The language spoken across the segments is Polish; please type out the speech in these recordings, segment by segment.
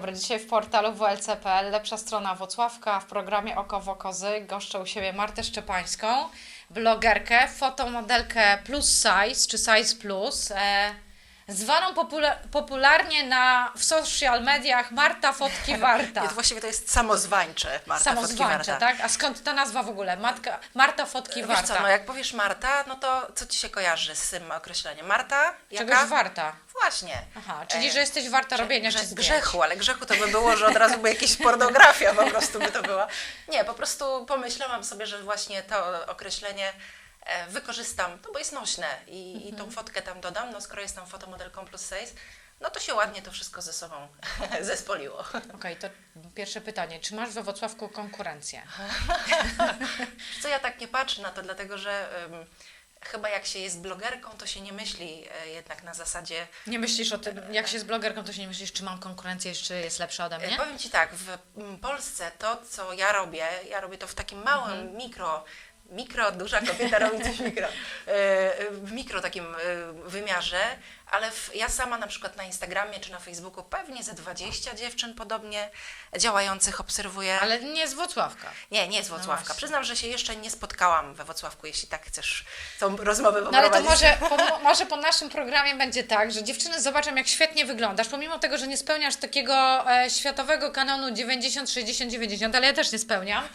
dobry. Dzisiaj w portalu WLC.pl, lepsza strona Wocławka, w programie Oko w Okozy goszczę u siebie Martę Szczepańską, blogerkę, fotomodelkę plus size, czy size plus, e, zwaną popula- popularnie na, w social mediach Marta Fotki Warta. Nie, to właściwie to jest samozwańcze, Marta Samozwańcze, tak? A skąd ta nazwa w ogóle? Matka, Marta Fotki Wiesz Warta. co, no jak powiesz Marta, no to co ci się kojarzy z tym określeniem? Marta? Czegoś Jaka? warta. Właśnie. Aha, czyli że jesteś warta robienia Grze- grzechu, ale grzechu to by było, że od razu by jakieś pornografia po prostu by to była. Nie, po prostu pomyślałam sobie, że właśnie to określenie wykorzystam, no bo jest nośne i, i tą fotkę tam dodam, no skoro jestem fotomodelką plus size, no to się ładnie to wszystko ze sobą zespoliło. Okej, to pierwsze pytanie. Czy masz we Wrocławku konkurencję? Co ja tak nie patrzę na to, dlatego że ym, chyba jak się jest blogerką, to się nie myśli e, jednak na zasadzie. Nie myślisz o tym, jak się z blogerką, to się nie myślisz, czy mam konkurencję, czy jest lepsza ode E, mnie? Powiem Ci tak, w Polsce to, co ja robię, ja robię to w takim małym, Mhm. mikro, mikro, duża kobieta robi coś mikro, e, w mikro takim e, wymiarze, ale w, ja sama na przykład na Instagramie czy na Facebooku pewnie ze 20 dziewczyn podobnie działających obserwuję. Ale nie z Włocławka. Nie, nie z No Wrocławka. właśnie. Przyznam, że się jeszcze nie spotkałam we Wrocławku, jeśli tak chcesz tą rozmowę No ale to może po, może po naszym programie będzie tak, że dziewczyny zobaczą, jak świetnie wyglądasz, pomimo tego, że nie spełniasz takiego e, światowego kanonu 90, 60, 90, ale ja też nie spełniam.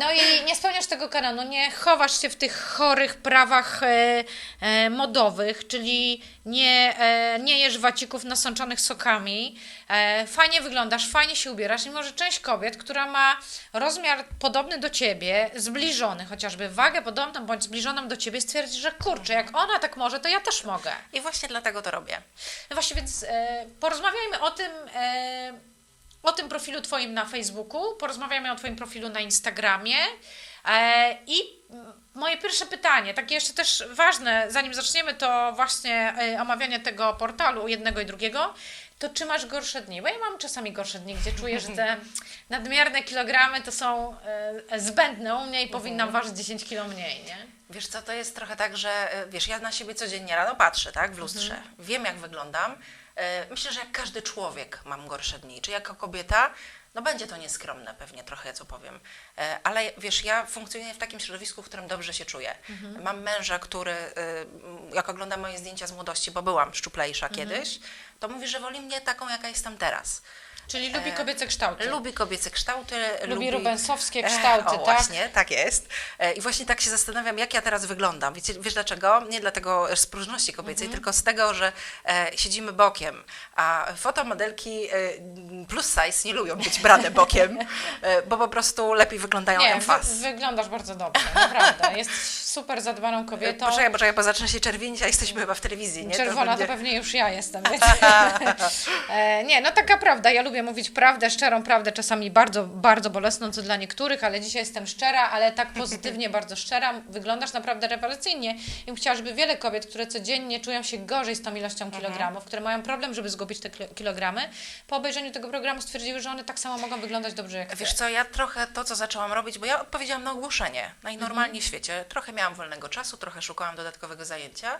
No i nie spełniasz tego kanonu, nie chowasz się w tych chorych prawach e, e, modowych, czyli nie, e, nie jesz wacików nasączonych sokami, e, fajnie wyglądasz, fajnie się ubierasz i może część kobiet, która ma rozmiar podobny do ciebie, zbliżony, chociażby wagę podobną bądź zbliżoną do ciebie, stwierdzi, że kurczę, jak ona tak może, to ja też mogę. I właśnie dlatego to robię. No właśnie, więc e, porozmawiajmy o tym, e, o tym profilu Twoim na Facebooku, porozmawiajmy o Twoim profilu na Instagramie e, i moje pierwsze pytanie, takie jeszcze też ważne, zanim zaczniemy to właśnie e, omawianie tego portalu jednego i drugiego, to czy masz gorsze dni? Bo ja mam czasami gorsze dni, gdzie czuję, że te nadmierne kilogramy to są e, zbędne u mnie i powinnam ważyć 10 kilo mniej, nie? Wiesz co, to jest trochę tak, że e, wiesz, ja na siebie codziennie rano patrzę, tak, w lustrze. Mhm. Wiem, jak wyglądam. Myślę, że jak każdy człowiek mam gorsze dni. Czy jako kobieta, no będzie to nieskromne pewnie trochę, co powiem. E, Ale wiesz, ja funkcjonuję w takim środowisku, w którym dobrze się czuję. Mhm. Mam męża, który, e, jak ogląda moje zdjęcia z młodości, bo byłam szczuplejsza Mhm. kiedyś, to mówi, że woli mnie taką, jaka jestem teraz. Czyli lubi kobiece kształty. Lubi kobiece kształty. Lubi rubensowskie E, kształty, o, tak? Właśnie, tak jest. E, I właśnie tak się zastanawiam, jak ja teraz wyglądam. Wiecie, wiesz dlaczego? Nie dlatego z próżności kobiecej, Mhm. tylko z tego, że e, siedzimy bokiem, a fotomodelki e, plus size nie lubią być brane bokiem, e, bo po prostu lepiej wyglądają Nie, emfas. wy, wyglądasz bardzo dobrze, naprawdę. Jesteś super zadbaną kobietą. Poczekaj, poczekaj, bo zacznę się czerwienić, a jesteśmy chyba w telewizji, nie? Czerwona to, będzie- pewnie już ja jestem, wiecie. e, nie, no taka prawda. Ja lubię mówić prawdę, szczerą prawdę, czasami bardzo, bardzo bolesną, co dla niektórych, ale dzisiaj jestem szczera, ale tak pozytywnie, bardzo szczera. Wyglądasz naprawdę rewelacyjnie. I chciała, żeby wiele kobiet, które codziennie czują się gorzej z tą ilością kilogramów, które mają problem, żeby zgubić te kilo- kilogramy, po obejrzeniu tego programu stwierdziły, że one tak samo mogą wyglądać dobrze jak. Wiesz co, ja trochę to, co zaczęłam robić, bo ja odpowiedziałam na ogłoszenie najnormalniej w świecie. Trochę miałam wolnego czasu, trochę szukałam dodatkowego zajęcia.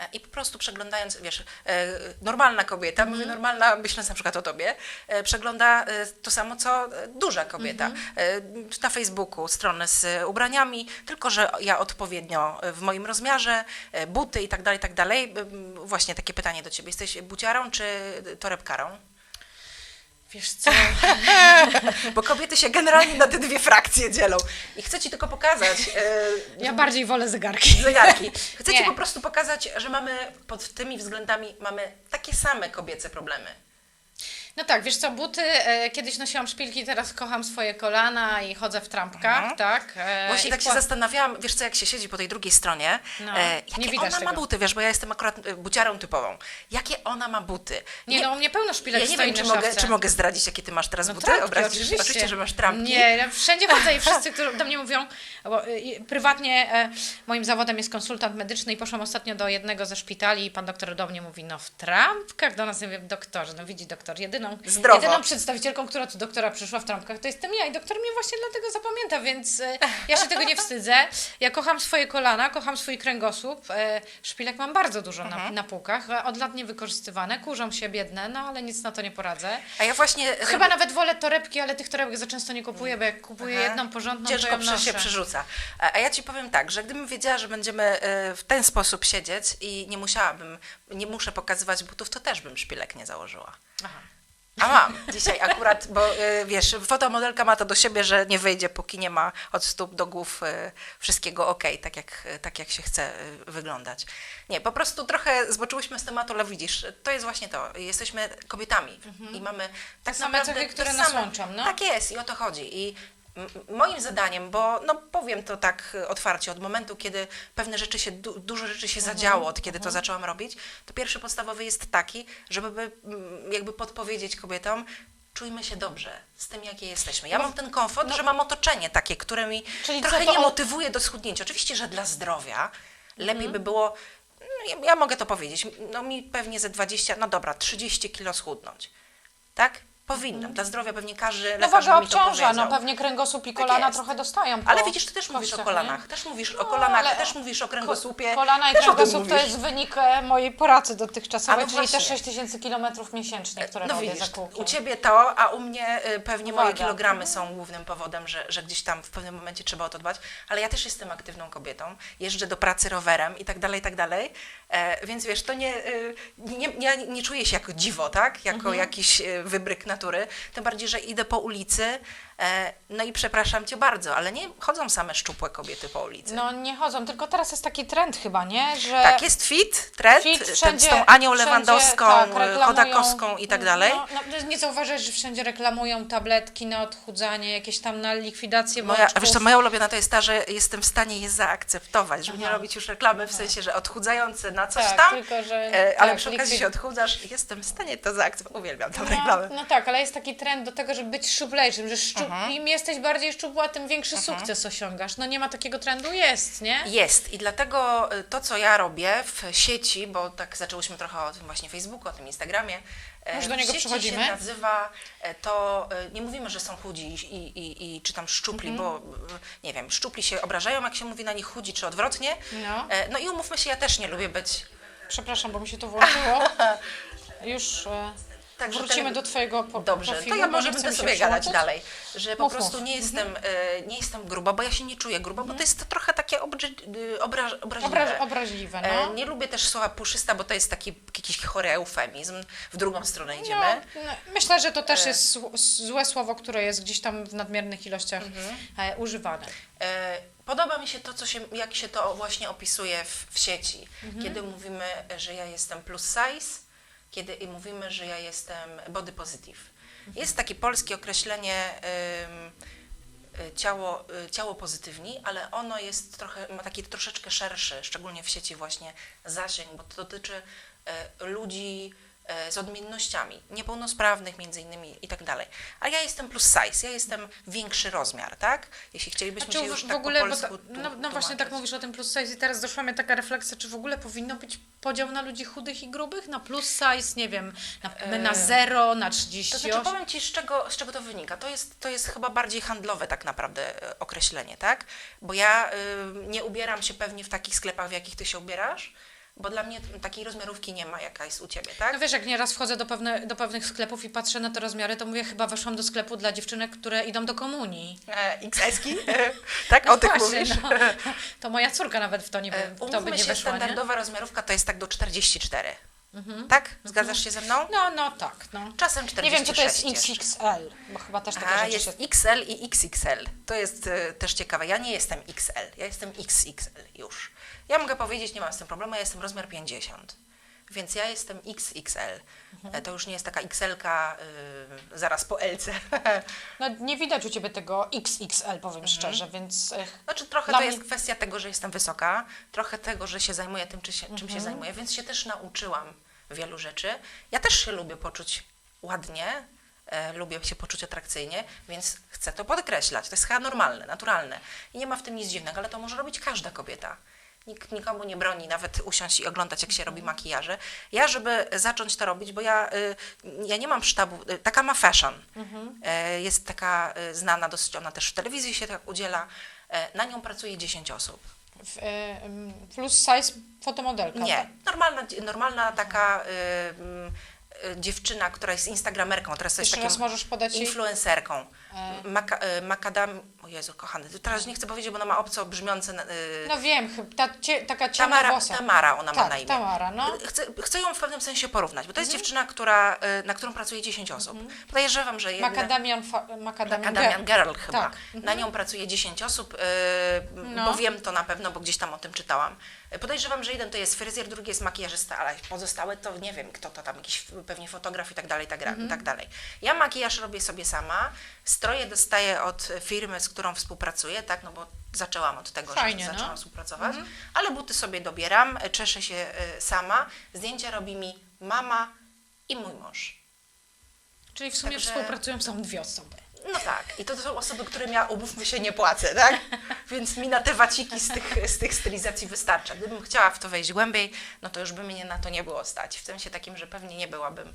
E, I po prostu przeglądając, wiesz, e, normalna kobieta, mówię normalna, myśląc na przykład o tobie, e, przegląda to samo, co duża kobieta. E, Na Facebooku stronę z ubraniami, tylko że ja odpowiednio w moim rozmiarze, buty i tak dalej, tak dalej. Właśnie takie pytanie do ciebie. Jesteś buciarą czy torebkarą? Wiesz co? Bo kobiety się generalnie na te dwie frakcje dzielą. I chcę Ci tylko pokazać e, Ja bardziej wolę zegarki. zegarki. Chcę Ci Nie. po prostu pokazać, że mamy pod tymi względami mamy takie same kobiece problemy. No tak, wiesz co, buty, e, kiedyś nosiłam szpilki, teraz kocham swoje kolana i chodzę w trampkach, Mhm. tak? E, Właśnie tak się zastanawiałam, wiesz co, jak się siedzi po tej drugiej stronie, No, e, nie jakie widać ona ma tego. buty, wiesz, bo ja jestem akurat e, buciarą typową. Jakie ona ma buty? Nie, no u mnie pełno szpilek ja nie wiem, czy mogę, czy mogę zdradzić, jakie Ty masz teraz No buty? trampki, Obrazisz- oczywiście. oczywiście, że masz trampki. Nie, ja wszędzie chodzę i wszyscy, którzy do mnie mówią, bo y, y, prywatnie e, moim zawodem jest konsultant medyczny i poszłam ostatnio do jednego ze szpitali i pan doktor do mnie mówi, no w trampkach, do nas nie wiem, doktorze, no widzi doktor, jedyny jedyną, Zdrowo. jedyną przedstawicielką, która do doktora przyszła w trampkach, to jestem ja i doktor mnie właśnie dlatego zapamięta, więc e, ja się tego nie wstydzę. Ja kocham swoje kolana, kocham swój kręgosłup. E, szpilek mam bardzo dużo Mhm. na, na półkach, e, od lat niewykorzystywane, kurzą się biedne, no ale nic na to nie poradzę. A ja właśnie... Chyba nawet wolę torebki, ale tych torebek za często nie kupuję, bo jak kupuję Aha. jedną porządną, Ciężko to ją przy, się noszę. przerzuca. A, ja ci powiem tak, że gdybym wiedziała, że będziemy w ten sposób siedzieć i nie musiałabym, nie muszę pokazywać butów, to też bym szpilek nie założyła. Aha. A mam dzisiaj akurat, bo y, wiesz, fotomodelka ma to do siebie, że nie wyjdzie, póki nie ma od stóp do głów y, wszystkiego ok, tak jak, tak jak się chce y, wyglądać. Nie, po prostu trochę zboczyłyśmy z tematu, ale widzisz, to jest właśnie to. Jesteśmy kobietami i mamy tak same naprawdę cechy, które te nas same- łączą, no. Tak jest i o to chodzi. I moim zadaniem, bo no powiem to tak y, otwarcie, od momentu, kiedy pewne rzeczy się, du- dużo rzeczy się Mhm, zadziało, od kiedy to zaczęłam robić, to pierwszy podstawowy jest taki, żeby mm, jakby podpowiedzieć kobietom, czujmy się dobrze z tym, jakie jesteśmy. Ja mam ten komfort, że mam otoczenie takie, które mi No. Trochę nie motywuje do schudnięcia. Oczywiście, że dla zdrowia lepiej Mhm. by było, no, ja, ja mogę to powiedzieć, no mi pewnie ze 20, no dobra, 30 kilo schudnąć. Tak? Powinnam. Dla zdrowia pewnie każdy No lekarz waga mi to obciąża, no pewnie kręgosłup i kolana jest. trochę dostają Ale widzisz, ty też mówisz o kościach, kolanach, nie? też mówisz No, o kolanach, ale- też mówisz o kręgosłupie. Kolana i też o kręgosłup to jest wynik e, mojej pracy dotychczasowej, no czyli te właśnie. 6 tysięcy kilometrów miesięcznie, które No robię widzisz, za kółkiem. u Ciebie to, a u mnie y, pewnie moje Waga. kilogramy są głównym powodem, że, że gdzieś tam w pewnym momencie trzeba o to dbać, ale ja też jestem aktywną kobietą, jeżdżę do pracy rowerem i tak dalej, i tak dalej, e, więc wiesz, to nie, y, nie, ja nie czuję się jako dziwo, tak, jako Mhm. jakiś y, wybryk tym bardziej, że idę po ulicy, no i przepraszam Cię bardzo, ale nie chodzą same szczupłe kobiety po ulicy. No nie chodzą, tylko teraz jest taki trend chyba, nie? Że Tak, jest fit, trend, Fit ten wszędzie- z tą Anią Lewandowską, tak, reklamują- Chodakowską i tak dalej. No, no, nie zauważyłeś, że wszędzie reklamują tabletki na odchudzanie, jakieś tam na likwidację Moja, a wiesz co, moja ulubiona to jest ta, że jestem w stanie je zaakceptować, żeby nie Aha. robić już reklamy w sensie, że odchudzające na coś Tak, tam, tylko, że- e, ale tak, przy okazji likwid- się odchudzasz, jestem w stanie to zaakceptować. Uwielbiam tę No, reklamę. no tak, ale jest taki trend do tego, żeby być szczuplejszym, że szczup... Mhm. im jesteś bardziej szczupła, tym większy sukces osiągasz. No nie ma takiego trendu? Jest, nie? Jest i dlatego y, to, co ja robię w sieci, bo tak zaczęłyśmy trochę o tym właśnie Facebooku, o tym Instagramie, e, Może do niego przechodzimy? się nazywa, e, to e, nie mówimy, że są chudzi i, i, i czy tam szczupli, Mhm. bo e, nie wiem, szczupli się obrażają, jak się mówi na nich chudzi, czy odwrotnie. No. E, No i umówmy się, ja też nie lubię być Przepraszam, bo mi się to włączyło. Już Także wrócimy ten- do Twojego po Dobrze, profilu. to ja może będę sobie gadać dalej, że po Mów, prostu mów. nie jestem, e, nie jestem gruba, bo ja się nie czuję gruba, bo to jest trochę takie obrzy, y, obraż, obraźliwe. Obraźliwe, E, no. Nie lubię też słowa puszysta, bo to jest taki jakiś chory eufemizm. W drugą stronę No, idziemy. no, myślę, że to E. też jest zł- złe słowo, które jest gdzieś tam w nadmiernych ilościach Mhm. e, używane. E, Podoba mi się to, co się, jak się to właśnie opisuje w, w sieci, Mhm. kiedy mówimy, że ja jestem plus size, kiedy mówimy, że ja jestem body positive. Jest takie polskie określenie y, ciało, y, ciało pozytywni, ale ono jest trochę, ma taki troszeczkę szerszy, szczególnie w sieci właśnie zasięg, bo to dotyczy e, ludzi z odmiennościami, niepełnosprawnych między innymi i tak dalej. A ja jestem plus size, ja jestem większy rozmiar, tak? Jeśli chcielibyśmy Znaczy, się już w tak ogóle, po polsku to, tu- no, no właśnie tak mówisz o tym plus size i teraz doszła mnie taka refleksja, czy w ogóle powinno być podział na ludzi chudych i grubych? Na plus size, nie wiem, na, na 0, na To 38? znaczy powiem Ci, z czego, z czego to wynika. To jest, to jest chyba bardziej handlowe tak naprawdę e, określenie, tak? Bo ja y, nie ubieram się pewnie w takich sklepach, w jakich Ty się ubierasz, bo dla mnie takiej rozmiarówki nie ma, jaka jest u Ciebie, tak? No wiesz, jak nieraz wchodzę do, pewne, do pewnych sklepów i patrzę na te rozmiary, to mówię, chyba weszłam do sklepu dla dziewczynek, które idą do komunii. E, XS-ki? tak, No o tych właśnie, mówisz? no. To moja córka nawet w to, nie, E, w to by nie się, weszła, nie? standardowa rozmiarówka to jest tak do 44. Tak? Zgadzasz się ze mną? No, no tak, no. Czasem Nie 46 wiem, czy to jest. XXL, bo chyba też takie A, rzeczy jest się... XL i XXL. To jest e, też ciekawe. Ja nie jestem XL, ja jestem XXL już. Ja mogę powiedzieć, nie mam z tym problemu, ja jestem rozmiar 50. Więc ja jestem XXL. Mhm. E, To już nie jest taka XL-ka y, zaraz po LC. No nie widać u Ciebie tego XXL, powiem Mhm. szczerze, więc... e, Znaczy trochę to mnie- jest kwestia tego, że jestem wysoka, trochę tego, że się zajmuję tym, czy się, czym Mhm. się zajmuję, więc się też nauczyłam wielu rzeczy. Ja też się lubię poczuć ładnie, e, lubię się poczuć atrakcyjnie, więc chcę to podkreślać. To jest chyba normalne, naturalne. I nie ma w tym nic dziwnego, ale to może robić każda kobieta. Nikt nikomu nie broni nawet usiąść i oglądać, jak się robi makijaże. Ja, żeby zacząć to robić, bo ja, y, ja nie mam sztabu, y, taka ma fashion. E, Jest taka y, znana dosyć, ona też w telewizji się tak udziela. Na nią pracuje 10 osób. W, plus size fotomodelka. tak? Nie, normalna, normalna taka y, y, dziewczyna, która jest instagramerką, teraz jest raz możesz podać influencerką. E. Maka, y, makadam, o Jezu, kochany, teraz nie chcę powiedzieć, bo ona ma obco brzmiące... y, No wiem, ta, cie, taka ciemna Tamara, włosa. Tamara ona ma Tak, na imię. Tamara, no. Chcę, chcę ją w pewnym sensie porównać, bo to Mhm. jest dziewczyna, która, na którą pracuje 10 osób. Podejrzewam, że jedna... Macadamian, fa, macadamian, Macadamian girl. Girl chyba. Tak. Na nią pracuje 10 osób, y, No. bo wiem to na pewno, bo gdzieś tam o tym czytałam. Podejrzewam, że jeden to jest fryzjer, drugi jest makijażysta, ale pozostałe to nie wiem, kto to tam, jakiś pewnie fotograf i tak dalej, tak, Mhm. i tak dalej. Ja makijaż robię sobie sama, stroje dostaję od firmy, z którą współpracuję, tak, no bo zaczęłam od tego, Fajnie, że no. zaczęłam współpracować, ale buty sobie dobieram, czeszę się y, sama, zdjęcia robi mi mama i mój mąż. Czyli w sumie Także- współpracują są dwie osoby. No tak, i to są osoby, którym ja, umówmy się, nie płacę, tak? Więc mi na te waciki z tych, z tych stylizacji wystarcza. Gdybym chciała w to wejść głębiej, no to już by mnie na to nie było stać. W sensie takim, że pewnie nie byłabym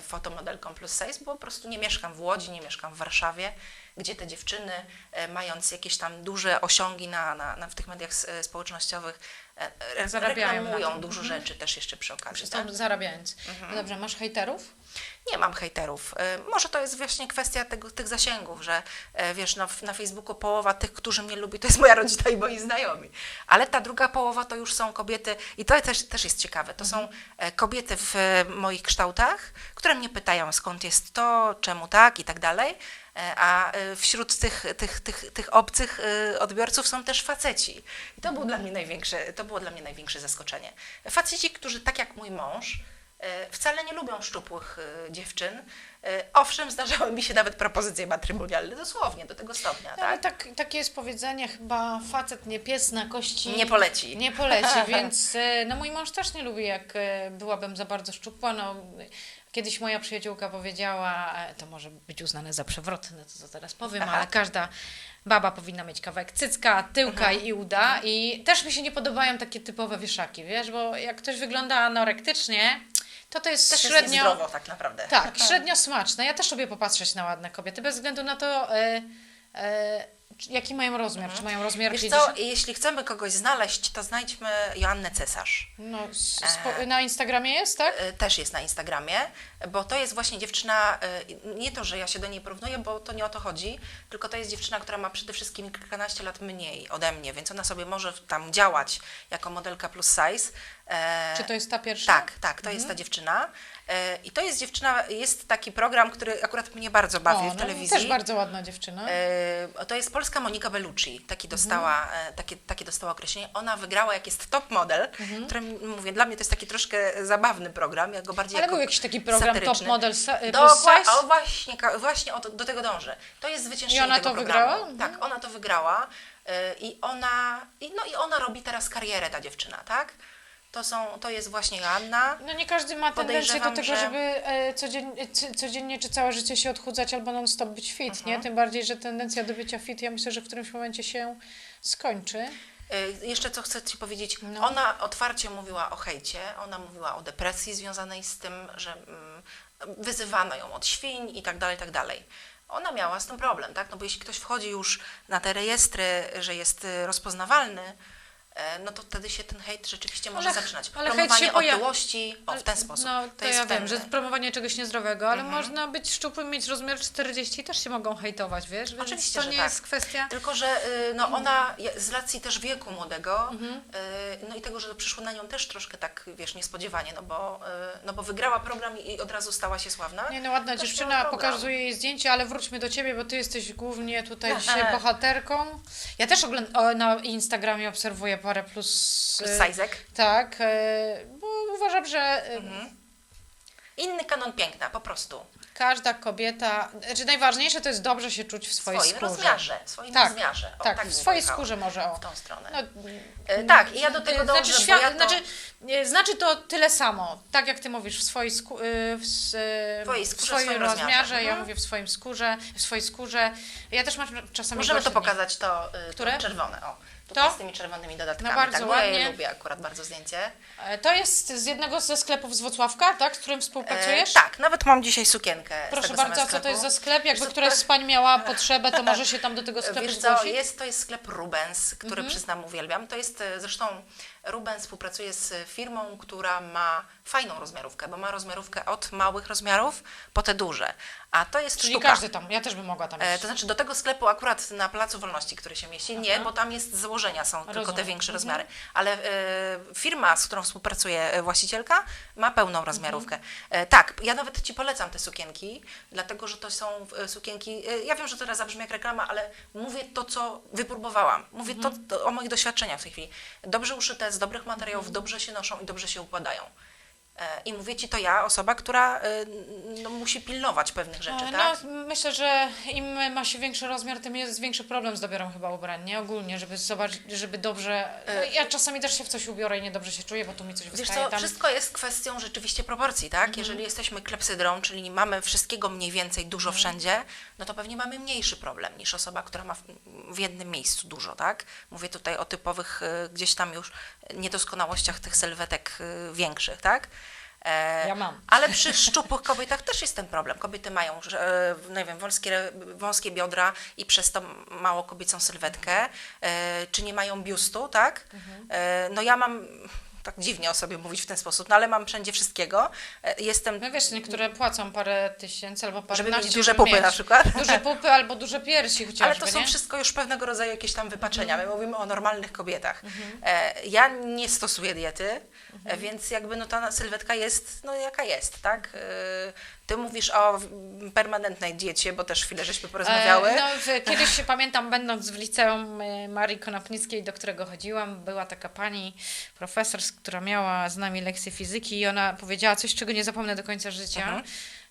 fotomodelką plus size, bo po prostu nie mieszkam w Łodzi, nie mieszkam w Warszawie, gdzie te dziewczyny, e, mając jakieś tam duże osiągi na, na, na, w tych mediach e, społecznościowych, e, e, Zarabiają reklamują dużo rzeczy też jeszcze przy okazji. Tak? zarabiając. Mhm. No dobrze, masz hejterów? Nie mam hejterów. Y, Może to jest właśnie kwestia tego, tych zasięgów, że e, wiesz, na, na Facebooku połowa tych, którzy mnie lubi, to jest moja rodzina i moi znajomi. Ale ta druga połowa to już są kobiety, i to też, też jest ciekawe, to są e, kobiety w e, moich kształtach, które mnie pytają, skąd jest to, czemu tak i tak dalej. E, A wśród tych, tych, tych, tych obcych odbiorców są też faceci. I to, był dla mnie największe, to było dla mnie największe zaskoczenie. Faceci, którzy tak jak mój mąż, wcale nie lubią szczupłych e, dziewczyn. E, Owszem, zdarzały mi się nawet propozycje matrymonialne, dosłownie, do tego stopnia, No, ale tak? tak, takie jest powiedzenie chyba facet nie pies na kości. Nie poleci. Nie poleci, więc e, no mój mąż też nie lubi, jak e, byłabym za bardzo szczupła. No, kiedyś moja przyjaciółka powiedziała, to może być uznane za przewrotne, to co teraz powiem, Aha. ale każda baba powinna mieć kawałek cycka, tyłka i uda i też mi się nie podobają takie typowe wieszaki, wiesz, bo jak ktoś wygląda anorektycznie, to to jest Też jest średnio... niezdrowo tak naprawdę. Tak, średnio smaczne. Ja też lubię popatrzeć na ładne kobiety, bez względu na to, e, e, jaki mają rozmiar. Czy mają rozmiar Wiesz 50? co, jeśli chcemy kogoś znaleźć, to znajdźmy Joannę Cesarz. No, spo, na Instagramie jest, tak? E, też jest na Instagramie, bo to jest właśnie dziewczyna, e, nie to, że ja się do niej porównuję, bo to nie o to chodzi, tylko to jest dziewczyna, która ma przede wszystkim kilkanaście lat mniej ode mnie, więc ona sobie może tam działać jako modelka plus size. Czy to jest ta pierwsza? Tak, tak, to jest ta dziewczyna. E, I to jest dziewczyna, jest taki program, który akurat mnie bardzo bawi o, w no, telewizji. Też bardzo ładna dziewczyna. E, To jest polska Monika Bellucci, taki dostała, e, takie, takie dostała określenie. Ona wygrała, jak jest top model, które m- mówię, dla mnie to jest taki troszkę zabawny program, jak go bardziej Ale był jakiś taki program satyryczny. Top Model Dokładnie, size? o właśnie, właśnie o to, do tego dążę. To jest zwyciężczyni I ona to programu. wygrała? Mhm. Tak, ona to wygrała i ona, i, no i ona robi teraz karierę, ta dziewczyna, tak? To, są, to jest właśnie Joanna. No nie każdy ma tendencję do tego, że- żeby e, codziennie, codziennie czy całe życie się odchudzać albo non-stop być fit, Mhm. nie? Tym bardziej, że tendencja do bycia fit, ja myślę, że w którymś momencie się skończy. Y, Jeszcze co chcę Ci powiedzieć, No. ona otwarcie mówiła o hejcie, ona mówiła o depresji związanej z tym, że mm, wyzywano ją od świń i tak dalej, i tak dalej. Ona miała z tym problem, tak? No bo jeśli ktoś wchodzi już na te rejestry, że jest y, rozpoznawalny, e, no to wtedy się ten hejt rzeczywiście może Ale- zaczynać. ale Promowanie otyłości, o, w ten sposób. No, to, jest ja wiem, ten- że promowanie czegoś niezdrowego, ale Mhm. można być szczupłym, mieć rozmiar 40 i też się mogą hejtować, wiesz? Więc Oczywiście, to nie tak. jest kwestia... Tylko, że y, no ona je- z racji też wieku młodego, Mhm. y, no i tego, że to przyszło na nią też troszkę tak, wiesz, niespodziewanie, no bo, y, no bo wygrała program i od razu stała się sławna. Nie no, ładna Też dziewczyna, pokazuje jej zdjęcie, ale wróćmy do Ciebie, bo Ty jesteś głównie tutaj dzisiaj bohaterką. Ja też ogląd- na Instagramie obserwuję parę plus... Plus e, Sajzek. Tak, e, bo uważam, że... e, Mhm. Inny kanon piękna, po prostu. każda kobieta, znaczy najważniejsze to jest dobrze się czuć w W swojej swoim skórze. rozmiarze, w swoim Tak, rozmiarze. O, tak, tak w swojej skórze może o. W tą stronę. No, E, tak, i ja do tego dążę, znaczy, świat, ja to... znaczy, znaczy to tyle samo, tak jak ty mówisz, w swojej, sku, w, w skórze, w swoim rozmiarze, rozmiarze. ja Mhm. mówię w swoim skórze, w swojej skórze. Ja też mam czasami Możemy to pokazać, to, y, Które? to czerwone, o. To? Z tymi czerwonymi dodatkami. No bardzo tak, bo ja ładnie. lubię akurat bardzo zdjęcie. E, To jest z jednego ze sklepów z Włocławka, tak, z którym współpracujesz? E, tak, nawet mam dzisiaj sukienkę Proszę bardzo, a co to jest za sklep? Jakby Wiesz któraś to- z Pań miała potrzebę, to może się tam do tego sklepu Wiesz co, zgłosić? jest, to jest sklep Rubens, który Mhm. przyznam uwielbiam. To jest, e, zresztą Rubens współpracuje z firmą, która ma fajną rozmiarówkę, bo ma rozmiarówkę od małych rozmiarów po te duże. A to jest Czyli sztuka. każdy tam, ja też bym mogła tam E, iść. to znaczy do tego sklepu akurat na Placu Wolności, który się mieści, nie, Aha. bo tam jest z założenia są tylko te Rozumiem. większe Mhm. rozmiary. Ale e, firma, z którą współpracuje e, właścicielka, ma pełną rozmiarówkę. E, tak, ja nawet Ci polecam te sukienki, dlatego że to są e, sukienki, ja wiem, że teraz zabrzmi jak reklama, ale mówię to, co wypróbowałam. Mówię to, to o moich doświadczeniach w tej chwili. Dobrze uszyte, z dobrych materiałów, dobrze się noszą i dobrze się układają. E, I mówię Ci to ja, osoba, która e, no, musi pilnować pewnych rzeczy, E, tak? No, myślę, że im ma się większy rozmiar, tym jest większy problem z dobiorem chyba ubrań, nie? Ogólnie, żeby zobaczyć, żeby dobrze... No, ja czasami też się w coś ubiorę i niedobrze się czuję, bo tu mi coś E, Wiesz wystaje co, tam. wszystko jest kwestią rzeczywiście proporcji, tak? Mhm. Jeżeli jesteśmy klepsydrą, czyli mamy wszystkiego mniej więcej dużo Mhm. wszędzie, no to pewnie mamy mniejszy problem niż osoba, która ma w, w jednym miejscu dużo, tak? Mówię tutaj o typowych gdzieś tam już niedoskonałościach tych sylwetek większych, tak? E, Ja mam. Ale przy szczupłych kobietach też jest ten problem. Kobiety mają, e, nie wiem, wąskie, wąskie biodra i przez to mało kobiecą sylwetkę, e, czy nie mają biustu, tak? Mhm. No ja mam, tak dziwnie o sobie mówić w ten sposób, no ale mam wszędzie wszystkiego. E, Jestem, No wiesz, niektóre płacą parę tysięcy albo parę żeby mieć duże pupy na przykład. Duże pupy albo duże piersi chociażby, Ale to są nie? Mhm. wszystko już pewnego rodzaju jakieś tam wypaczenia. My mówimy o normalnych kobietach. E, ja nie stosuję diety, Mhm. e, więc jakby no ta sylwetka jest no jaka jest, tak? E, ty mówisz o permanentnej diecie, bo też chwilę żeśmy porozmawiały. E, No, kiedyś się pamiętam, będąc w liceum e, Marii Konopnickiej, do którego chodziłam, była taka pani profesor, która miała z nami lekcję fizyki i ona powiedziała coś, czego nie zapomnę do końca życia, Mhm.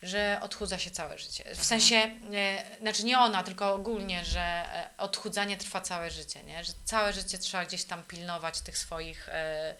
Że odchudza się całe życie. W sensie, e, znaczy nie ona, tylko ogólnie, że e, odchudzanie trwa całe życie, nie? że całe życie trzeba gdzieś tam pilnować tych swoich e,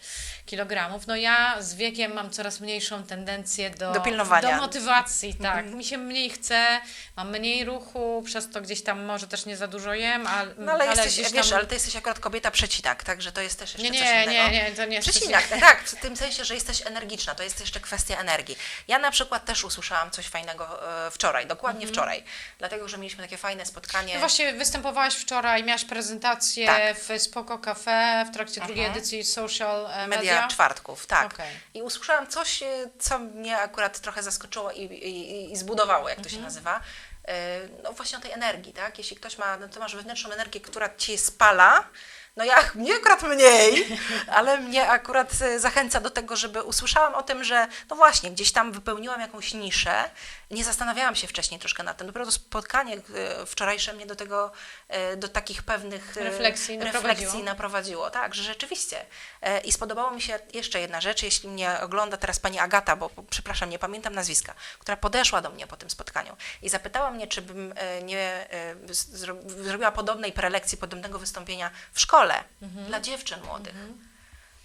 kilogramów. No ja z wiekiem mam coraz mniejszą tendencję do, Do pilnowania. do motywacji, tak. Mi się mniej chce, mam mniej ruchu, przez to gdzieś tam może też nie za dużo jem, ale, No ale, jesteś, gdzieś wiesz, tam... ale ty jesteś akurat kobieta przecinak, także to jest też jeszcze Nie, coś nie, innego. nie, nie, to nie jest Przecinak, tak, w tym sensie, że jesteś energiczna, to jest jeszcze kwestia energii. Ja na przykład też usłyszałam coś fajnego e, wczoraj, dokładnie wczoraj, dlatego, że mieliśmy takie fajne spotkanie. Mhm. No właśnie występowałaś wczoraj, miałaś prezentację Tak. w Spoko Cafe w trakcie drugiej Mhm. edycji Social e, Media, Media. czwartków, tak. Okej. I usłyszałam coś, e, co mnie akurat trochę zaskoczyło i, i, i zbudowało, jak to Mhm. się nazywa. E, No właśnie o tej energii, tak? Jeśli ktoś ma, no ty masz wewnętrzną energię, która cię spala, no ja, mnie akurat mniej, ale mnie akurat e, zachęca do tego, żeby usłyszałam o tym, że no właśnie, gdzieś tam wypełniłam jakąś niszę, nie zastanawiałam się wcześniej troszkę nad tym. Dopiero to spotkanie e, wczorajsze mnie do tego, e, do takich pewnych e, Refleksji naprowadziło. refleksji naprowadziło. Tak, że rzeczywiście. I spodobało mi się jeszcze jedna rzecz, jeśli mnie ogląda teraz pani Agata, bo przepraszam, nie pamiętam nazwiska, która podeszła do mnie po tym spotkaniu i zapytała mnie, czy bym nie zro- zrobiła podobnej prelekcji, podobnego wystąpienia w szkole dla dziewczyn młodych.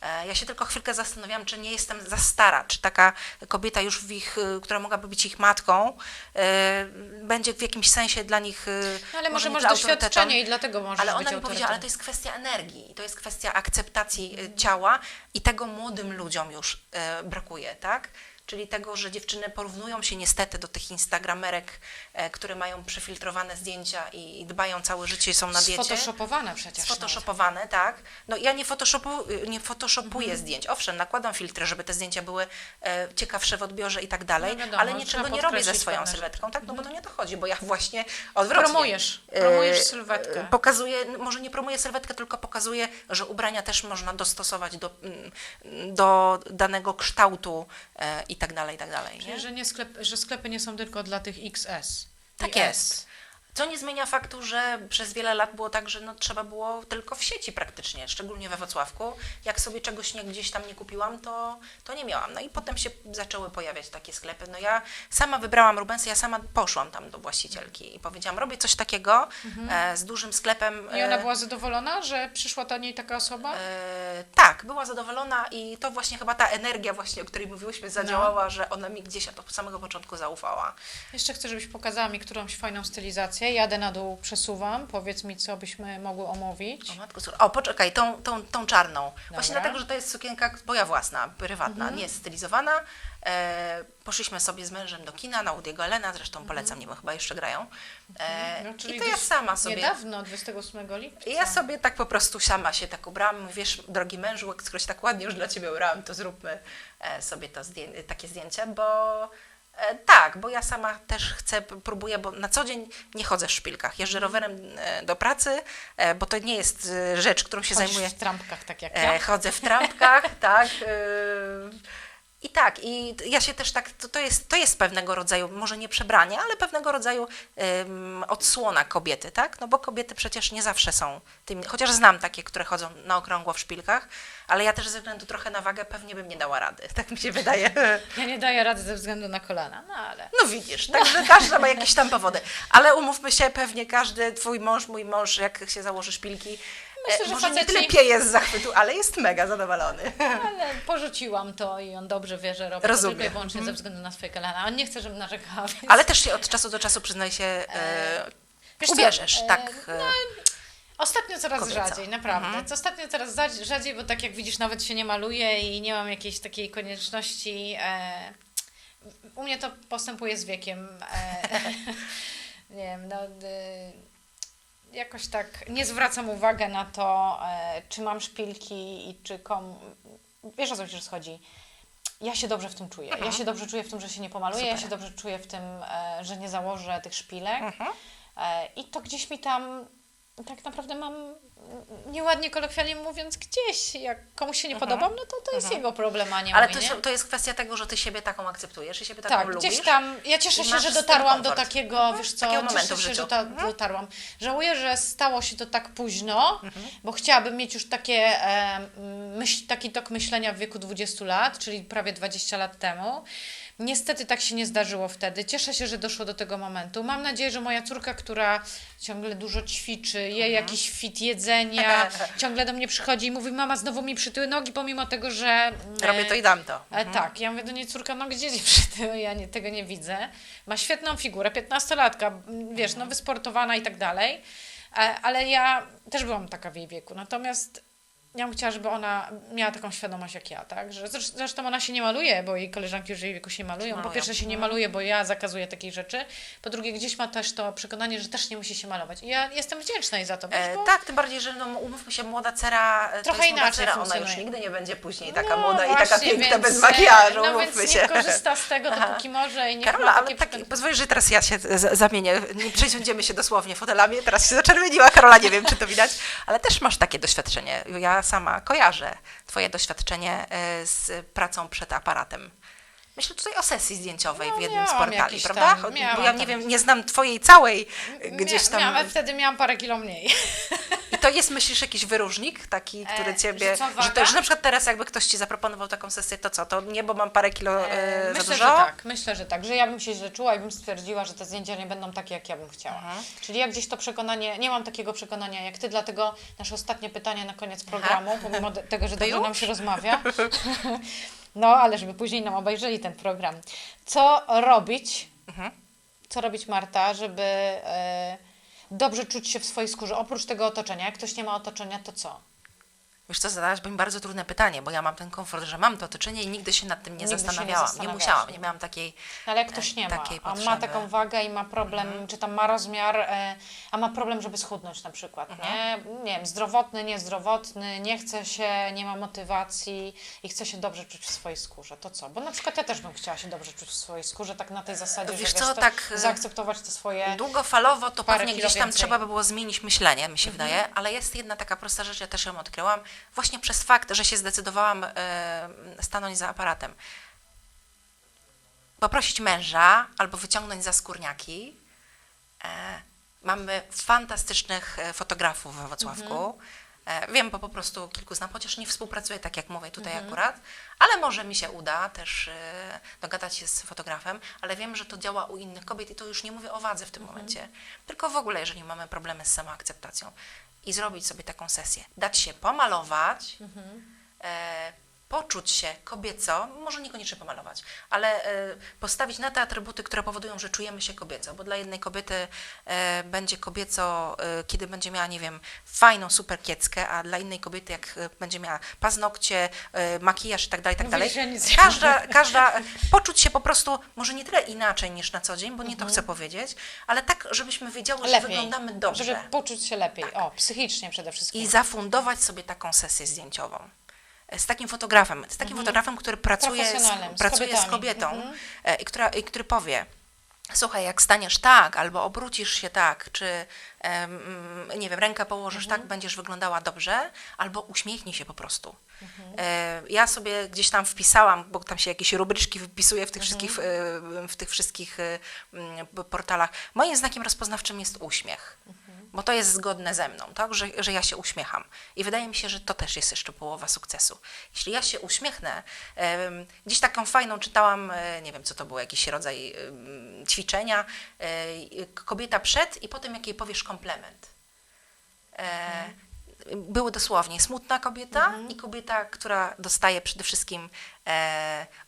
E, Ja się tylko chwilkę zastanawiałam, czy nie jestem za stara, czy taka kobieta już w ich, y, która mogłaby być ich matką, e, będzie w jakimś sensie dla nich. y, No, ale może masz doświadczenie i dlatego możesz Ale ona mi powiedziała, ale to jest kwestia energii, to jest kwestia akceptacji y, ciała i tego młodym ludziom już brakuje, tak? Czyli tego, że dziewczyny porównują się niestety do tych instagramerek, e, które mają przefiltrowane zdjęcia i, i dbają całe życie, są na diecie. Sfotoshopowane przecież. Sfotoshopowane, tak. No ja nie, photoshopu, nie photoshopuję Mhm. zdjęć. Owszem, nakładam filtry, żeby te zdjęcia były e, ciekawsze w odbiorze i tak dalej, No wiadomo, ale niczego nie robię ze swoją sylwetką, tak? No bo to nie to chodzi, bo ja właśnie odwrotnie. Promujesz, e, promujesz sylwetkę. Pokazuję, może nie promuję sylwetkę, tylko pokazuję, że ubrania też można dostosować do, mm, do danego kształtu i tak dalej, i tak dalej. Nie? Że, nie sklep, że sklepy nie są tylko dla tych XS. Tak jest. S. Co nie zmienia faktu, że przez wiele lat było tak, że no, trzeba było tylko w sieci praktycznie, szczególnie we Wrocławku. Jak sobie czegoś nie, gdzieś tam nie kupiłam, to, to nie miałam. No i potem się zaczęły pojawiać takie sklepy. No ja sama wybrałam Rubensy, ja sama poszłam tam do właścicielki i powiedziałam, robię coś takiego e, z dużym sklepem. Mhm. I ona e, była zadowolona, że przyszła do niej taka osoba? E, tak, była zadowolona i to właśnie chyba ta energia właśnie, o której mówiłyśmy, zadziałała, że ona mi gdzieś od samego początku zaufała. Jeszcze chcę, żebyś pokazała mi którąś fajną stylizację. Jadę na dół, przesuwam. Powiedz mi, co byśmy mogły omówić. O, matko, o poczekaj, tą, tą, tą czarną. Właśnie Dobra. Mhm. dlatego, że to jest sukienka moja własna, prywatna, nie jest stylizowana. E, poszliśmy sobie z mężem do kina na Woody'ego Allena, zresztą polecam, nie wiem, chyba jeszcze grają. E, No, czyli I to ja sama sobie... Niedawno, 28 lipca. Ja sobie tak po prostu sama się tak ubrałam. Wiesz, drogi mężu, skoro się tak ładnie już dla Ciebie ubrałam, to zróbmy e, sobie to zdję- takie zdjęcie, bo tak, bo ja sama też chcę, próbuję, bo na co dzień nie chodzę w szpilkach. Jeżdżę rowerem e, do pracy, e, bo to nie jest e, rzecz, którą się Chodzisz zajmuję. w trampkach, tak jak E, ja. chodzę w trampkach, tak. I tak, i ja się też tak, to, to, jest, to jest pewnego rodzaju, może nie przebranie, ale pewnego rodzaju em, odsłona kobiety, tak? No bo kobiety przecież nie zawsze są tymi, chociaż znam takie, które chodzą na okrągło w szpilkach, ale ja też ze względu trochę na wagę pewnie bym nie dała rady, tak mi się wydaje. Ja nie daję rady ze względu na kolana, no ale... No widzisz, także każda ma jakieś tam powody. Ale umówmy się, pewnie każdy, twój mąż, mój mąż, jak się założy szpilki, Myślę, e, że może nie faceci- tyle pieje z zachwytu, ale jest mega zadowolony. Ale porzuciłam to i on dobrze wie, że robi Rozumiem. to tylko i wyłącznie ze względu na swoje kolana. On nie chce, żebym narzekała, więc... Ale też się od czasu do czasu, przyznaj się, e, Wiesz co, ubierzesz, e, tak? e, Ostatnio coraz Kobieco. rzadziej, naprawdę. To Ostatnio coraz za- rzadziej, bo tak jak widzisz, nawet się nie maluję i nie mam jakiejś takiej konieczności. E, u mnie to postępuje z wiekiem. E, nie wiem, no. E, jakoś tak nie zwracam uwagi na to, e, czy mam szpilki i czy kom. Wiesz o co przecież chodzi. Ja się dobrze w tym czuję. Ja się dobrze czuję w tym, że się nie pomaluję. Ja Super. się dobrze czuję w tym, e, że nie założę tych szpilek. Mhm. E, I to gdzieś mi tam tak naprawdę mam nieładnie kolokwialnie mówiąc gdzieś. Jak komuś się nie podobam, no to to jest jego problem, a nie Mhm. Ale mój, to, nie? to jest kwestia tego, że ty siebie taką akceptujesz i siebie taką Tak, lubisz. gdzieś tam. Ja cieszę się, że dotarłam do takiego, wiesz co, takiego momentu cieszę się, że ta, Mhm. dotarłam. Żałuję, że stało się to tak późno, bo chciałabym mieć już takie, e, myśl, taki tok myślenia w wieku 20 lat, czyli prawie 20 lat temu. Niestety tak się nie zdarzyło wtedy. Cieszę się, że doszło do tego momentu. Mam nadzieję, że moja córka, która ciągle dużo ćwiczy, je jakiś fit jedzenia, ciągle do mnie przychodzi i mówi, mama, znowu mi przytyły nogi, pomimo tego, że... e, Robię to i dam to. E, tak, ja mówię do niej, córka, no gdzie ci przytyły, ja nie, tego nie widzę. Ma świetną figurę, 15-latka, m, wiesz, no wysportowana i tak dalej, e, ale ja też byłam taka w jej wieku, natomiast ja bym chciała, żeby ona miała taką świadomość jak ja, tak, że zresz- zresztą ona się nie maluje, bo jej koleżanki już jej wieku się malują. Po pierwsze się nie maluje, bo ja zakazuję takiej rzeczy, po drugie gdzieś ma też to przekonanie, że też nie musi się malować. I ja jestem wdzięczna jej za to, E, bo... tak, tym bardziej, że no, umówmy się, młoda cera e, Trochę inaczej cera, ona już nigdy nie będzie później taka No młoda i taka właśnie, piękna więc, bez e, makijażu, No umówmy więc się. niech korzysta z tego, Aha. dopóki może i niech Karola, ale tak, pozwolisz, że teraz ja się zamienię, nie przesiądziemy się dosłownie fotelami, teraz się zaczerwieniła Karola, nie wiem, czy to widać, ale też masz takie doświadczenie. Ja sama kojarzę twoje doświadczenie e, z pracą przed aparatem. Myślę tutaj o sesji zdjęciowej No, w jednym z portali, prawda? tam, Bo ja nie tam. wiem, nie znam twojej całej gdzieś tam. Miałam, wtedy miałam parę kilo mniej. I to jest, myślisz, jakiś wyróżnik taki, który E, ciebie. że co, Że, waga? to, że na przykład teraz jakby ktoś ci zaproponował taką sesję, to co? To nie, bo mam parę kilo e, E, za Myślę, dużo? że tak, myślę, że tak, że ja bym się źle czuła i bym stwierdziła, że te zdjęcia nie będą takie, jak ja bym chciała. Mhm. Czyli ja gdzieś to przekonanie, nie mam takiego przekonania jak ty, dlatego nasze ostatnie pytanie na koniec programu, pomimo de- tego, że dobrze nam się rozmawia. No, ale żeby później nam obejrzeli ten program. Co robić, Mhm. co robić Marta, żeby e, dobrze czuć się w swojej skórze, oprócz tego otoczenia? Jak ktoś nie ma otoczenia, to co? Wiesz co, zadałaś mi bardzo trudne pytanie, bo ja mam ten komfort, że mam to otoczenie i nigdy się nad tym nie Nigdy nie zastanawiałam. Nie, zastanawiałaś, musiałam, nie? nie miałam takiej. Ale jak ktoś nie ma, a ma taką wagę i ma problem, Mhm. czy tam ma rozmiar, e, a ma problem, żeby schudnąć na przykład, Mhm. nie? Nie wiem, zdrowotny, niezdrowotny, nie chce się, nie ma motywacji i chce się dobrze czuć w swojej skórze, to co? Bo na przykład ja też bym chciała się dobrze czuć w swojej skórze, tak na tej zasadzie, Wiesz że co, wiesz, to tak, e, zaakceptować te swoje... Długofalowo to pewnie gdzieś tam więcej. trzeba by było zmienić myślenie, mi się Mhm. wydaje, ale jest jedna taka prosta rzecz, ja też ją odkryłam, właśnie przez fakt, że się zdecydowałam e, stanąć za aparatem. Poprosić męża albo wyciągnąć za skórniaki, e, Mamy fantastycznych e, fotografów we Wrocławku. E, Wiem, bo po prostu kilku znam, chociaż nie współpracuję tak jak mówię tutaj akurat, ale może mi się uda też dogadać się z fotografem, ale wiem, że to działa u innych kobiet i to już nie mówię o wadze w tym momencie, tylko w ogóle, jeżeli mamy problemy z samoakceptacją i zrobić sobie taką sesję, dać się pomalować, e, poczuć się kobieco, może niekoniecznie pomalować, ale e, postawić na te atrybuty, które powodują, że czujemy się kobieco, bo dla jednej kobiety e, będzie kobieco, e, kiedy będzie miała, nie wiem, fajną super kieckę, a dla innej kobiety, jak będzie miała paznokcie, makijaż i tak dalej, tak dalej. że Każda, każda, poczuć się po prostu, może nie tyle inaczej niż na co dzień, bo nie Mhm. to chcę powiedzieć, ale tak, żebyśmy wiedziały, że Lepiej. wyglądamy dobrze Żeby poczuć się lepiej. O, psychicznie przede wszystkim. i zafundować sobie taką sesję zdjęciową. Z takim fotografem, z takim fotografem, który pracuje, Mhm. Z, z pracuje z kobietą Mhm. e, i, która, i który powie, słuchaj, jak staniesz tak, albo obrócisz się tak, czy em, nie wiem, rękę położysz Mhm. tak, będziesz wyglądała dobrze, albo uśmiechnij się po prostu. Mhm. E, ja sobie gdzieś tam wpisałam, bo tam się jakieś rubryczki wypisuje w tych wszystkich, Mhm. e, w tych wszystkich portalach. Moim znakiem rozpoznawczym jest uśmiech bo to jest zgodne ze mną, tak? że, że ja się uśmiecham. I wydaje mi się, że to też jest jeszcze połowa sukcesu. Jeśli ja się uśmiechnę, em, gdzieś taką fajną czytałam, e, nie wiem co to był, jakiś rodzaj ćwiczenia, e, kobieta przed i potem jak jej powiesz komplement. E, Były dosłownie smutna kobieta i kobieta, która dostaje przede wszystkim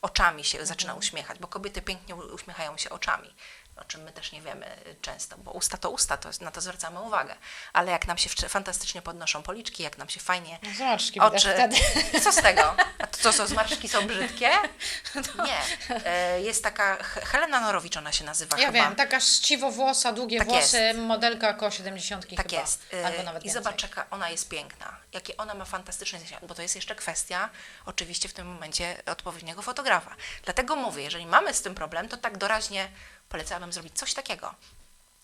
oczami się zaczyna uśmiechać, bo kobiety pięknie uśmiechają się oczami, o czym my też nie wiemy y, często, bo usta to usta, to, na to zwracamy uwagę, ale jak nam się fantastycznie podnoszą policzki, jak nam się fajnie No, oczy, co z tego? A to co, co, zmarszczki są brzydkie? Nie. E, Jest taka, He- Helena Norowicz ona się nazywa Ja chyba. wiem, taka ściwowłosa, długie Tak włosy, jest. modelka około 70 Tak chyba. jest. E, Albo nawet I więcej. zobacz, jaka ona jest piękna. Jakie ona ma fantastyczne zdjęcia. Bo to jest jeszcze kwestia, oczywiście, w tym momencie odpowiedniego fotografa. Dlatego mówię, jeżeli mamy z tym problem, to tak doraźnie polecałabym zrobić coś takiego.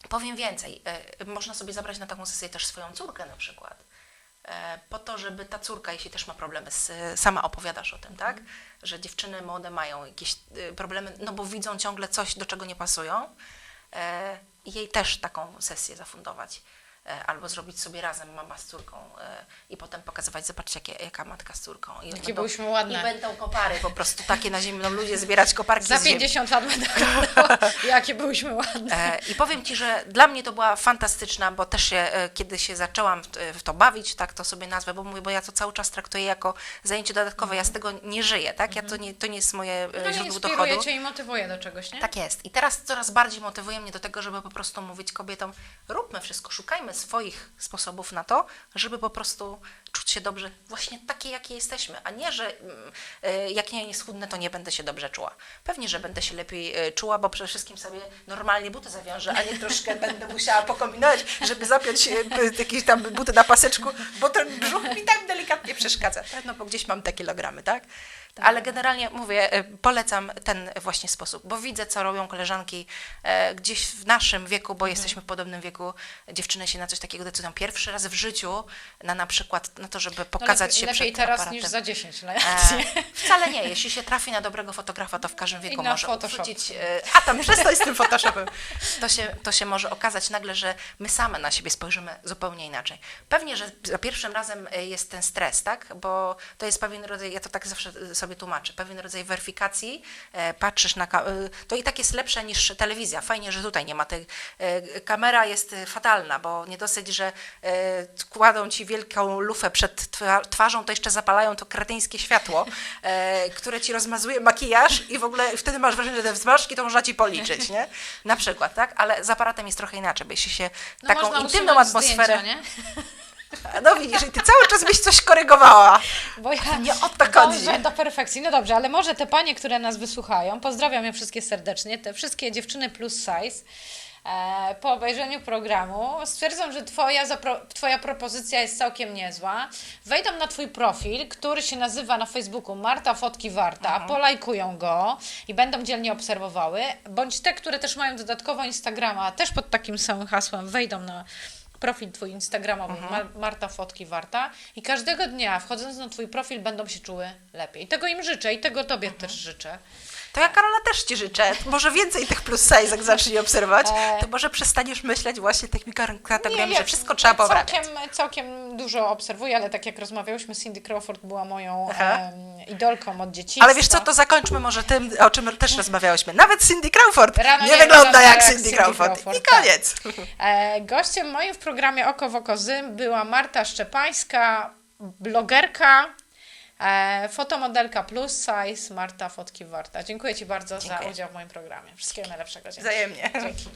Powiem więcej. E, Można sobie zabrać na taką sesję też swoją córkę na przykład. E, Po to, żeby ta córka, jeśli też ma problemy, z, sama opowiadasz o tym, tak? Że dziewczyny młode mają jakieś e, problemy, no bo widzą ciągle coś, do czego nie pasują. E, jej też taką sesję zafundować. E, Albo zrobić sobie razem mama z córką e, i potem pokazywać, zobaczcie, jakie, jaka matka z córką. I Jakie byłyśmy ładne. I będą kopary po prostu takie na ziemi, będą ludzie zbierać koparki Za z ziemi. 50 lat oglądała, jakie byłyśmy ładne. E, I powiem Ci, że dla mnie to była fantastyczna, bo też się, kiedy się zaczęłam w, to bawić, tak to sobie nazwę, bo mówię, bo ja to cały czas traktuję jako zajęcie dodatkowe, ja z tego nie żyję, tak? Ja to nie, to nie jest moje No źródło inspiruje dochodu. Cię i motywuje do czegoś, nie? Tak jest. I teraz coraz bardziej motywuje mnie do tego, żeby po prostu mówić kobietom, róbmy wszystko, szukajmy swoich sposobów na to, żeby po prostu czuć się dobrze właśnie takie, jakie jesteśmy, a nie, że mm, e, jak nie, nie schudnę, to nie będę się dobrze czuła. Pewnie, że będę się lepiej e, czuła, bo przede wszystkim sobie normalnie buty zawiążę, a nie troszkę będę musiała pokombinować, żeby zapiąć b- jakieś tam buty na paseczku, bo ten brzuch mi tak delikatnie przeszkadza. Tak? No bo gdzieś mam te kilogramy, tak? Ale generalnie mówię, e, polecam ten właśnie sposób, bo widzę, co robią koleżanki e, gdzieś w naszym wieku, bo jesteśmy w podobnym wieku, dziewczyny się na coś takiego decydują pierwszy raz w życiu, na na przykład na to, żeby No pokazać lepiej, się lepiej przed teraz aparatem. niż za 10 lat. E, wcale nie. Jeśli się trafi na dobrego fotografa, to w każdym wieku może Photoshop. uchwycić... e, A tam przestań z tym Photoshopem. To się, to się może okazać nagle, że my same na siebie spojrzymy zupełnie inaczej. Pewnie, że za pierwszym razem e, jest ten stres, tak? Bo to jest pewien rodzaj, ja to tak zawsze sobie tłumaczę, pewien rodzaj weryfikacji. E, Patrzysz na... e, To i tak jest lepsze niż telewizja. Fajnie, że tutaj nie ma tej... Kamera jest fatalna, bo nie dosyć, że e, kładą ci wielką lufę przed twa- twarzą, to jeszcze zapalają to kretyńskie światło, które ci rozmazuje makijaż i w ogóle wtedy masz wrażenie, że te zmarszczki to można ci policzyć, nie? Na przykład, tak? Ale z aparatem jest trochę inaczej, bo jeśli się No taką intymną atmosferę... Zdjęcia, nie? No widzisz, i ty cały czas byś coś korygowała. Bo ja Nie o to chodzi. do perfekcji. No dobrze, ale może te panie, które nas wysłuchają, pozdrawiam je wszystkie serdecznie, te wszystkie dziewczyny plus size, e, po obejrzeniu programu stwierdzą, że twoja, twoja propozycja jest całkiem niezła. Wejdą na Twój profil, który się nazywa na Facebooku Marta Fotki Warta, polajkują go i będą dzielnie obserwowały, bądź te, które też mają dodatkowo Instagrama, też pod takim samym hasłem wejdą na profil Twój Instagramowy, Mar- Marta Fotki Warta i każdego dnia wchodząc na Twój profil będą się czuły lepiej. Tego im życzę i tego Tobie też życzę. To ja Karola też Ci życzę. Może więcej tych plus size, jak zacznie obserwować, E. to może przestaniesz myśleć właśnie takimi kar- kategoriami, ja że wszystko trzeba poprawiać. całkiem, całkiem dużo obserwuję, ale tak jak rozmawiałyśmy, Cindy Crawford była moją em, idolką od dzieciństwa. Ale wiesz co, to zakończmy może tym, o czym też rozmawiałyśmy. Nawet Cindy Crawford Rano nie nie wygląda jak jak Cindy Cindy Crawford. Crawford, I tak. koniec. E, gościem moim w programie Oko w Oko Zym była Marta Szczepańska, blogerka, e, fotomodelka plus size, Marta Fotki Warta. Dziękuję Ci bardzo za Dziękuję. udział w moim programie. Wszystkiego najlepszego. Dzięki. Wzajemnie. Dzięki.